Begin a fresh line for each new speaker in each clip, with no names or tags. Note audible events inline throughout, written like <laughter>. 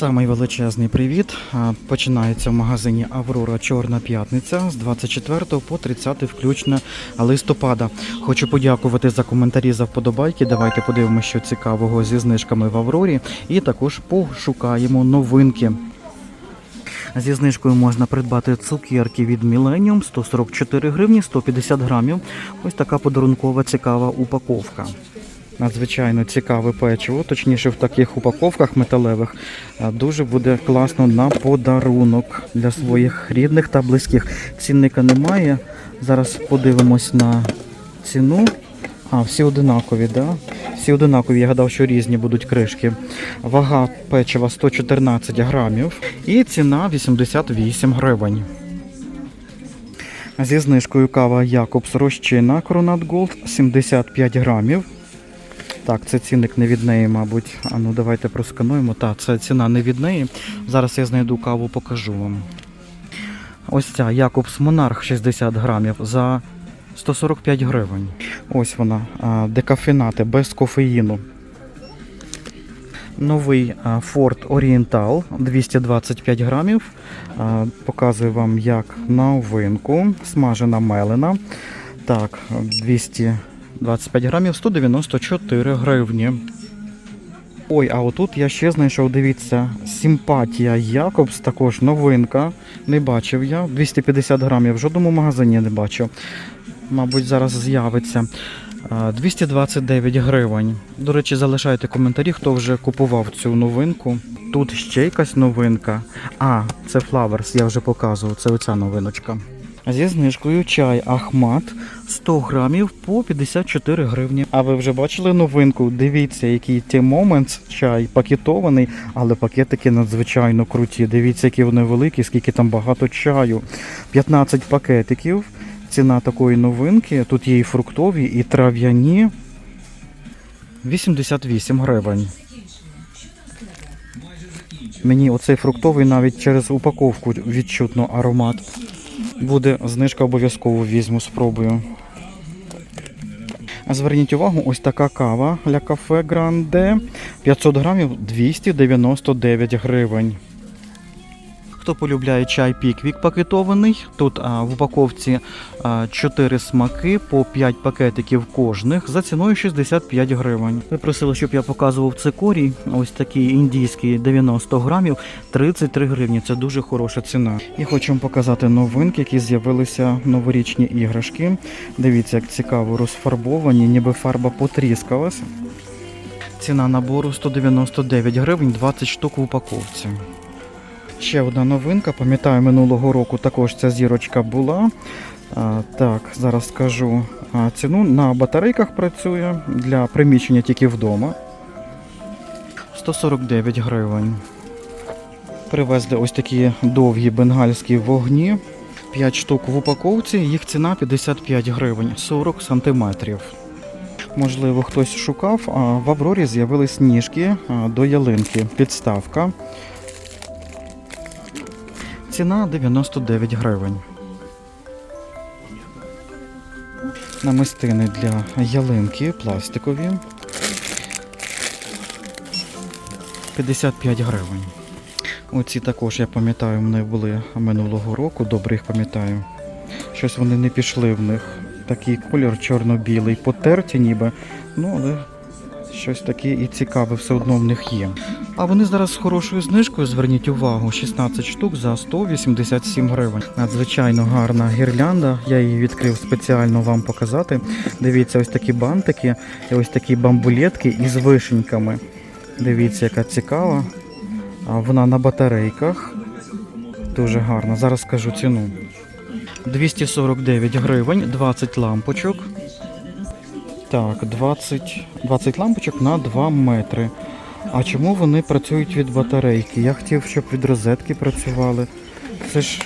Самий величезний привіт. Починається в магазині Аврора Чорна п'ятниця з 24 по 30 включно листопада. Хочу подякувати за коментарі за вподобайки. Давайте подивимося, що цікавого зі знижками в Аврорі. І також пошукаємо новинки. Зі знижкою можна придбати цукерки від Millennium 144 гривні 150 грамів. Ось така подарункова цікава упаковка. Надзвичайно цікаве печиво, точніше в таких упаковках металевих дуже буде класно на подарунок для своїх рідних та близьких. Цінника немає. Зараз подивимось на ціну. А, всі одинакові, да? Всі одинакові. Я гадав, що різні будуть кришки. Вага печива 114 грамів і ціна 88 гривень. Зі знижкою кава Якобс Розчина Коронат Голд 75 грамів. Так, це цінник не від неї, мабуть. А ну давайте проскануємо. Так, це ціна не від неї. Зараз я знайду каву, покажу вам. Ось ця Якобс Монарх 60 грамів за 145 гривень. Ось вона. Декафінати без кофеїну. Новий Ford Oriental 225 грамів. Показую вам як новинку. Смажена мелена. Так, 225 грамів 194 гривні. Ой, а отут я ще знайшов, дивіться, симпатія Якобс, також новинка. Не бачив я. 250 грамів в жодному магазині не бачив. Мабуть, зараз з'явиться. 229 гривень. До речі, залишайте коментарі, хто вже купував цю новинку. Тут ще якась новинка. А, це Flowers, я вже показував, це оця новиночка. Зі знижкою чай Ахмат 100 грамів по 54 гривні. А ви вже бачили новинку? Дивіться, який ті Moments чай пакетований, але пакетики надзвичайно круті. Дивіться, які вони великі, скільки там багато чаю. 15 пакетиків. Ціна такої новинки. Тут є і фруктові, і трав'яні. 88 гривень. Мені оцей фруктовий навіть через упаковку відчутно аромат. Буде знижка обов'язково візьму, спробую. Зверніть увагу, ось така кава для кафе Гранде. 500 грамів 299 гривень. Хто полюбляє чай піквік пакетований, тут а, в упаковці а, 4 смаки по 5 пакетиків кожних за ціною 65 гривень. Ви просили, щоб я показував цикорій. Ось такий індійський 90 грамів 33 гривні. Це дуже хороша ціна. І хочу вам показати новинки, які з'явилися новорічні іграшки. Дивіться, як цікаво розфарбовані, ніби фарба потріскалась. Ціна набору 199 гривень, 20 штук в упаковці. Ще одна новинка. Пам'ятаю, минулого року також ця зірочка була. А, так, зараз скажу а, ціну. На батарейках працює для приміщення тільки вдома. 149 гривень. Привезли ось такі довгі бенгальські вогні. 5 штук в упаковці, їх ціна 55 гривень, 40 сантиметрів. Можливо, хтось шукав, а в Аврорі з'явились ніжки до ялинки. Підставка. Ціна 99 гривень. Намистини для ялинки пластикові. 55 гривень. Оці також, я пам'ятаю, в мене були минулого року, добре їх пам'ятаю. Щось вони не пішли в них. Такий колір чорно-білий, потерті ніби. Ну, але щось таке і цікаве все одно в них є. А вони зараз з хорошою знижкою, зверніть увагу, 16 штук за 187 гривень. Надзвичайно гарна гірлянда. Я її відкрив спеціально вам показати. Дивіться, ось такі бантики і ось такі бамбулетки із вишеньками. Дивіться, яка цікава. А вона на батарейках. Дуже гарна. Зараз скажу ціну. 249 гривень, 20 лампочок. Так, 20, 20 лампочок на 2 метри. А чому вони працюють від батарейки? Я хотів, щоб від розетки працювали. Це ж,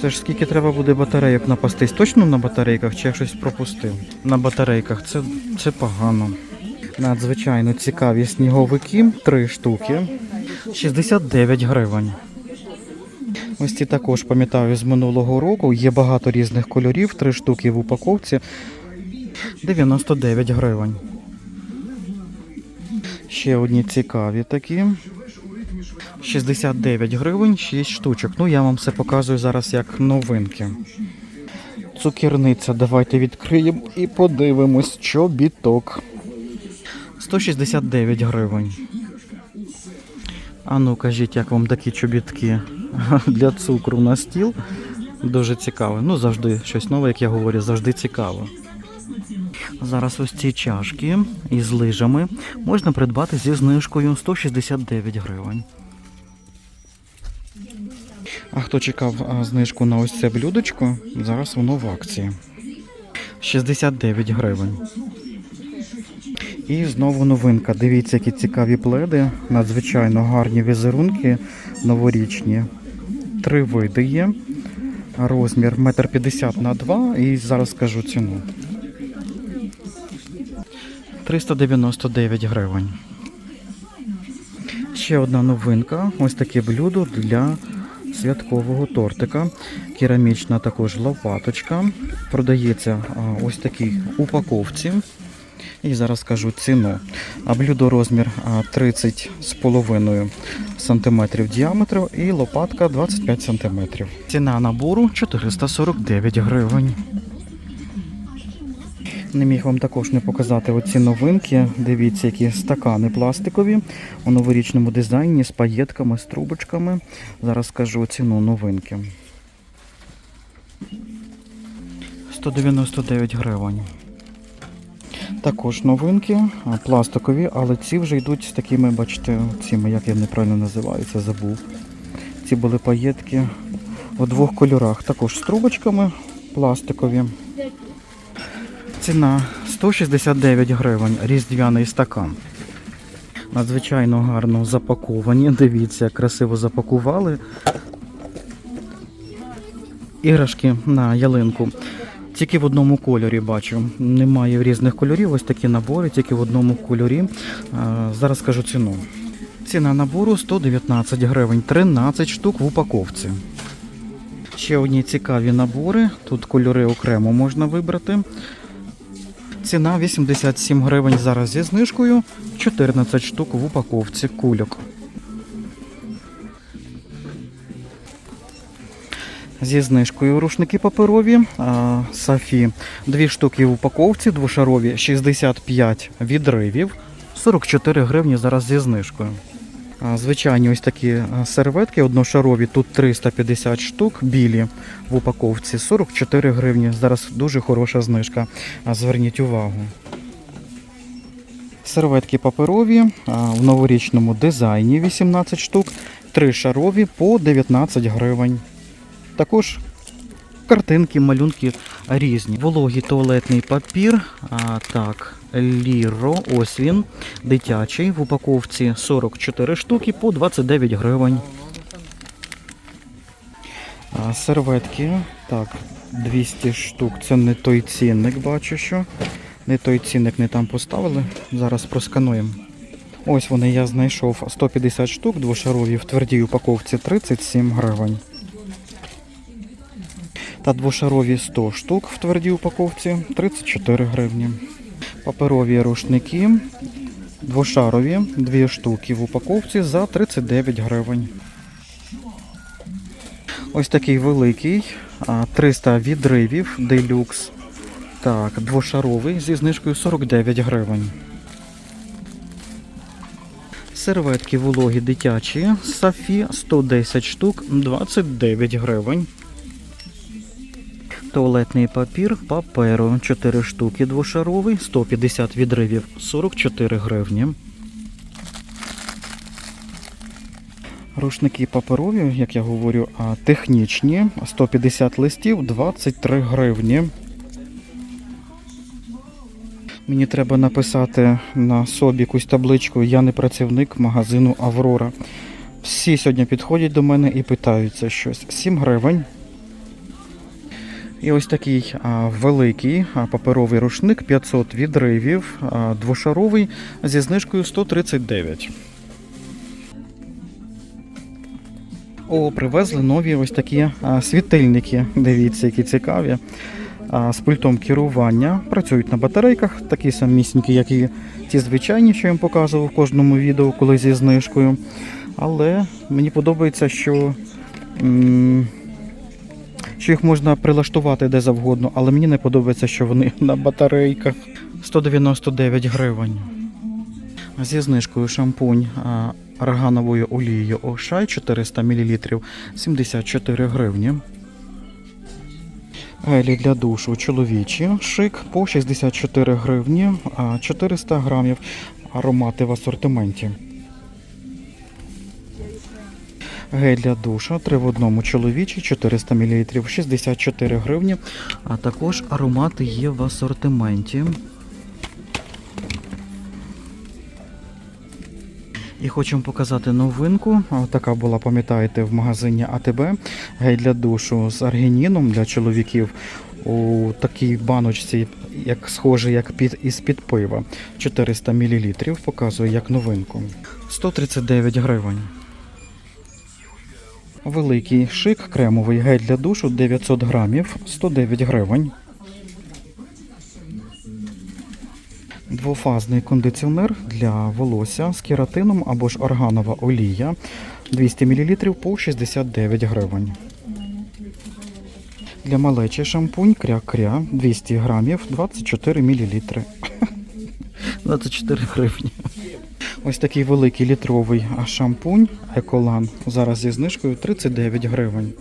це ж скільки треба буде батарейок напастись? Точно на батарейках чи я щось пропустив? На батарейках це, це погано. Надзвичайно цікаві сніговики, три штуки. 69 гривень. Ось ці також пам'ятаю з минулого року. Є багато різних кольорів, три штуки в упаковці. 99 гривень. Ще одні цікаві такі. 69 гривень, 6 штучок. Ну, я вам все показую зараз як новинки. Цукерниця, давайте відкриємо і подивимось, чобіток. 169 гривень. А ну кажіть, як вам такі чобітки <laughs> для цукру на стіл? Дуже цікаво. Ну, завжди щось нове, як я говорю, завжди цікаво. Зараз ось ці чашки із лижами можна придбати зі знижкою 169 гривень. А хто чекав знижку на ось це блюдечко, зараз воно в акції. 69 гривень. І знову новинка. Дивіться, які цікаві пледи. Надзвичайно гарні візерунки новорічні. Три види є. Розмір 1,50 м на 2 і зараз скажу ціну. 399 гривень. Ще одна новинка. Ось таке блюдо для святкового тортика. Керамічна також лопаточка. Продається ось такій упаковці. І зараз скажу ціну. А блюдо розмір а, 30 з половиною сантиметрів діаметру і лопатка 25 сантиметрів. Ціна набору 449 гривень. Не міг вам також не показати оці новинки. Дивіться, які стакани пластикові у новорічному дизайні з паєтками, з трубочками. Зараз скажу ціну новинки. 199 гривень. Також новинки, пластикові, але ці вже йдуть з такими, бачите, цими, як я неправильно називаю, це забув. Ці були паєтки у двох кольорах. Також з трубочками пластикові. Ціна 169 гривень, різдвяний стакан. Надзвичайно гарно запаковані. Дивіться, як красиво запакували. Іграшки на ялинку. Тільки в одному кольорі бачу. Немає різних кольорів. Ось такі набори, тільки в одному кольорі. Зараз скажу ціну. Ціна набору 119 гривень, 13 штук в упаковці. Ще одні цікаві набори. Тут кольори окремо можна вибрати. Ціна 87 гривень зараз зі знижкою, 14 штук в упаковці кульок. Зі знижкою рушники паперові, Сафі. Дві штуки в упаковці, двошарові 65 відривів, 44 гривні зараз зі знижкою. Звичайні ось такі серветки одношарові, тут 350 штук, білі в упаковці 44 гривні. Зараз дуже хороша знижка. Зверніть увагу. Серветки паперові в новорічному дизайні 18 штук, 3 шарові по 19 гривень. Також картинки, малюнки різні. Вологий туалетний папір. А, так, Ліро, ось він, дитячий в упаковці 44 штуки по 29 гривень. Серветки, так, 200 штук. Це не той цінник, бачу, що. Не той цінник не там поставили. Зараз проскануємо. Ось вони я знайшов 150 штук, двошарові в твердій упаковці 37 гривень. Та двошарові 100 штук в твердій упаковці 34 гривні. Паперові рушники двошарові 2 штуки в упаковці за 39 гривень. Ось такий великий, 300 відривів, делюкс. Так, двошаровий зі знижкою 49 гривень. Серветки вологі дитячі, Сафі 110 штук, 29 гривень. Туалетний папір паперу 4 штуки двошаровий, 150 відривів, 44 гривні. Рушники паперові, як я говорю, технічні, 150 листів, 23 гривні. Мені треба написати на собі якусь табличку Я не працівник магазину Аврора. Всі сьогодні підходять до мене і питаються щось. 7 гривень. І ось такий великий паперовий рушник 500 відривів, двошаровий зі знижкою 139. О, привезли нові ось такі світильники. Дивіться, які цікаві. З пультом керування. Працюють на батарейках, такі самісінькі, як і ті звичайні, що я вам показував в кожному відео, коли зі знижкою. Але мені подобається, що, м, що їх можна прилаштувати де завгодно, але мені не подобається, що вони <laughs> на батарейках. 199 гривень. Зі знижкою шампунь аргановою олією Ошай 400 мл 74 гривні. Гелі для душу чоловічі шик по 64 гривні, 400 грамів аромати в асортименті. Гель для душа 3 в одному чоловічий 400 мл 64 гривні, а також аромати є в асортименті. І хочемо показати новинку. Така була, пам'ятаєте, в магазині АТБ. Гель для душу з аргініном для чоловіків у такій баночці, як схоже, як під із-під пива. 400 мл. Показую як новинку. 139 гривень. Великий шик кремовий гель для душу 900 грамів 109 гривень. Двофазний кондиціонер для волосся з кератином або ж органова олія 200 мл по 69 гривень. Для малечі шампунь кря-кря 200 грамів 24 мл. 24 гривні. Ось такий великий літровий шампунь Еколан. Зараз зі знижкою 39 гривень.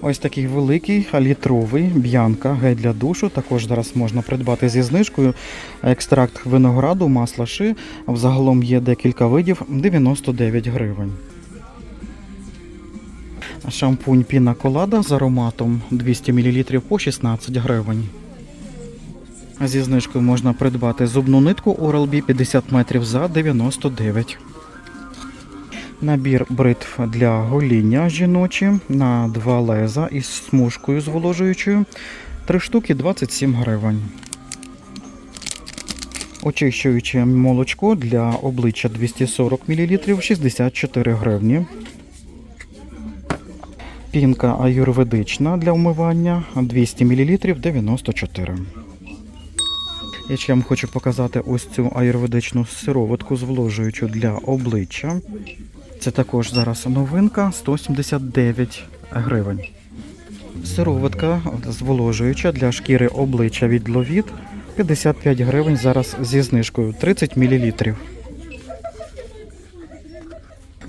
Ось такий великий літровий б'янка гель для душу. Також зараз можна придбати зі знижкою. Екстракт винограду, масла ши. Взагалом є декілька видів 99 гривень. Шампунь Піна Колада з ароматом 200 мл по 16 гривень. Зі знижкою можна придбати зубну нитку Oral-B 50 метрів за 99. Набір бритв для гоління жіночі на два леза із смужкою зволожуючою. Три штуки 27 гривень. Очищуюче молочко для обличчя 240 мл 64 гривні. Пінка аюрведична для вмивання 200 мл 94. Я ще вам хочу показати ось цю аюрведичну сироватку зволожуючу для обличчя. Це також зараз новинка 179 гривень. Сироватка зволожуюча для шкіри обличчя від Ловіт 55 гривень зараз зі знижкою 30 мл.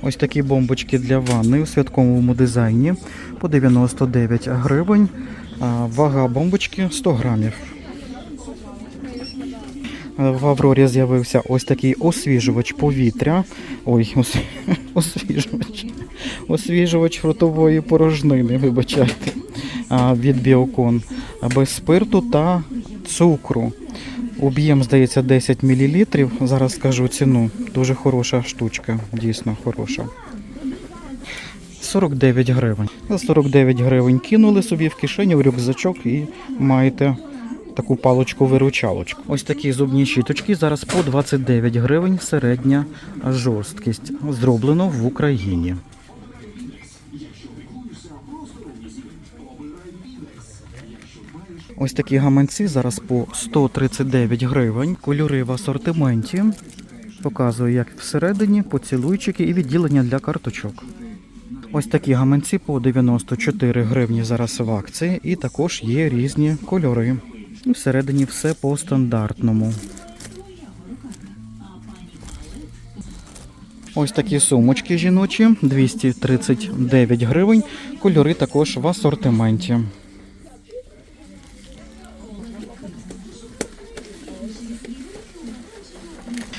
Ось такі бомбочки для ванни у святковому дизайні по 99 гривень. Вага бомбочки 100 грамів. В Аврорі з'явився ось такий освіжувач повітря. Ой, ос... <laughs> освіжувач. Освіжувач ротової порожнини, вибачайте, від Біокон. Без спирту та цукру. Об'єм, здається, 10 мл. Зараз скажу ціну. Дуже хороша штучка, дійсно хороша. 49 гривень. За 49 гривень кинули собі в кишеню в рюкзачок і маєте таку палочку-виручалочку. Ось такі зубні щіточки зараз по 29 гривень середня жорсткість. Зроблено в Україні. Ось такі гаманці зараз по 139 гривень. Кольори в асортименті. Показую, як всередині, поцілуйчики і відділення для карточок. Ось такі гаманці по 94 гривні зараз в акції, і також є різні кольори. І всередині все по стандартному. Ось такі сумочки жіночі 239 гривень. Кольори також в асортименті.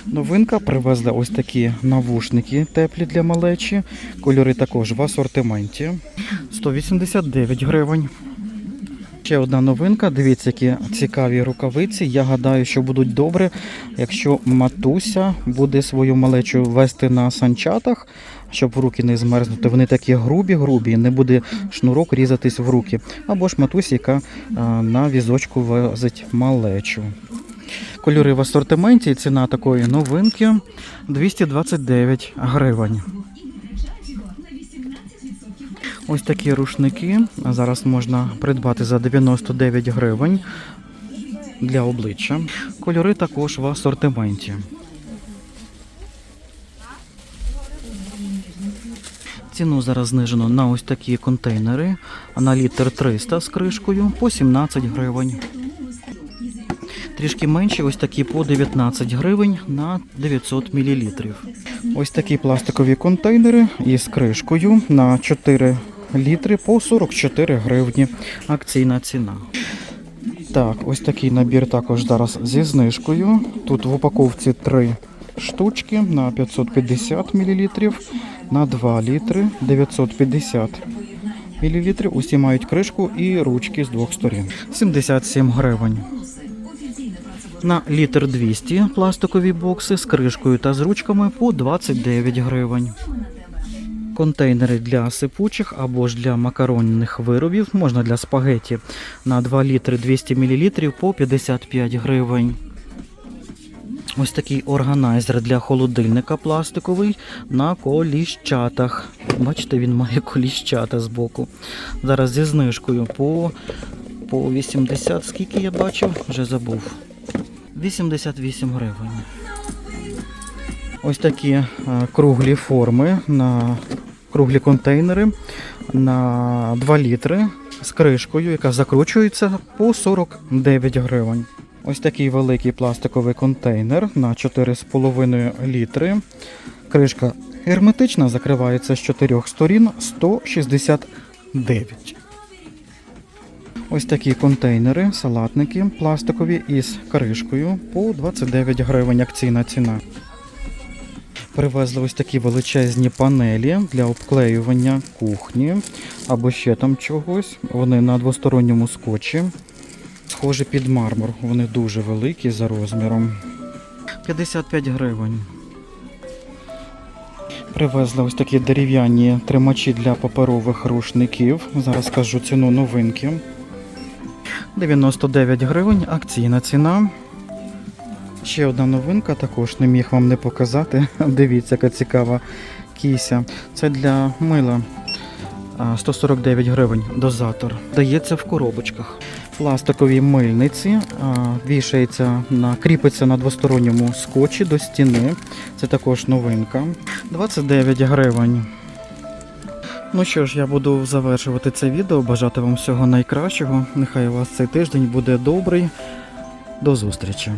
Новинка привезли ось такі навушники теплі для малечі. Кольори також в асортименті. 189 гривень. Ще одна новинка. Дивіться, які цікаві рукавиці. Я гадаю, що будуть добре, якщо матуся буде свою малечу вести на санчатах, щоб в руки не змерзнути. Вони такі грубі-грубі, не буде шнурок різатись в руки. Або ж матусь, яка на візочку возить малечу. Кольори в асортименті ціна такої новинки 229 гривень. Ось такі рушники зараз можна придбати за 99 гривень для обличчя. Кольори також в асортименті. Ціну зараз знижено на ось такі контейнери, на літр 300 з кришкою по 17 гривень. Трішки менші, ось такі по 19 гривень на 900 мл. Ось такі пластикові контейнери із кришкою на 4 літри по 44 гривні. Акційна ціна. Так, ось такий набір також зараз зі знижкою. Тут в упаковці 3 штучки на 550 мл, на 2 літри 950 мл. Усі мають кришку і ручки з двох сторін. 77 гривень. На літр 200 пластикові бокси з кришкою та з ручками по 29 гривень. Контейнери для сипучих або ж для макаронних виробів можна для спагеті на 2 літри 200 мл по 55 гривень. Ось такий органайзер для холодильника пластиковий на коліщатах. Бачите, він має коліщата з боку. Зараз зі знижкою по, по 80, скільки я бачив, вже забув. 88 гривень. Ось такі е, круглі форми на круглі контейнери на 2 літри з кришкою, яка закручується по 49 гривень. Ось такий великий пластиковий контейнер на 4,5 літри. Кришка герметична, закривається з чотирьох сторін 169. Ось такі контейнери, салатники пластикові із кришкою по 29 гривень акційна ціна. Привезли ось такі величезні панелі для обклеювання кухні або ще там чогось. Вони на двосторонньому скотчі. Схожі під мармур. Вони дуже великі за розміром. 55 гривень. Привезли ось такі дерев'яні тримачі для паперових рушників. Зараз скажу ціну новинки. 99 гривень, акційна ціна. Ще одна новинка, також не міг вам не показати. <laughs> Дивіться, яка цікава кіся. Це для мила 149 гривень дозатор. Дається в коробочках. Пластикові мильниці вішається на кріпиться на двосторонньому скотчі до стіни. Це також новинка. 29 гривень. Ну що ж, я буду завершувати це відео. Бажати вам всього найкращого. Нехай у вас цей тиждень буде добрий. До зустрічі.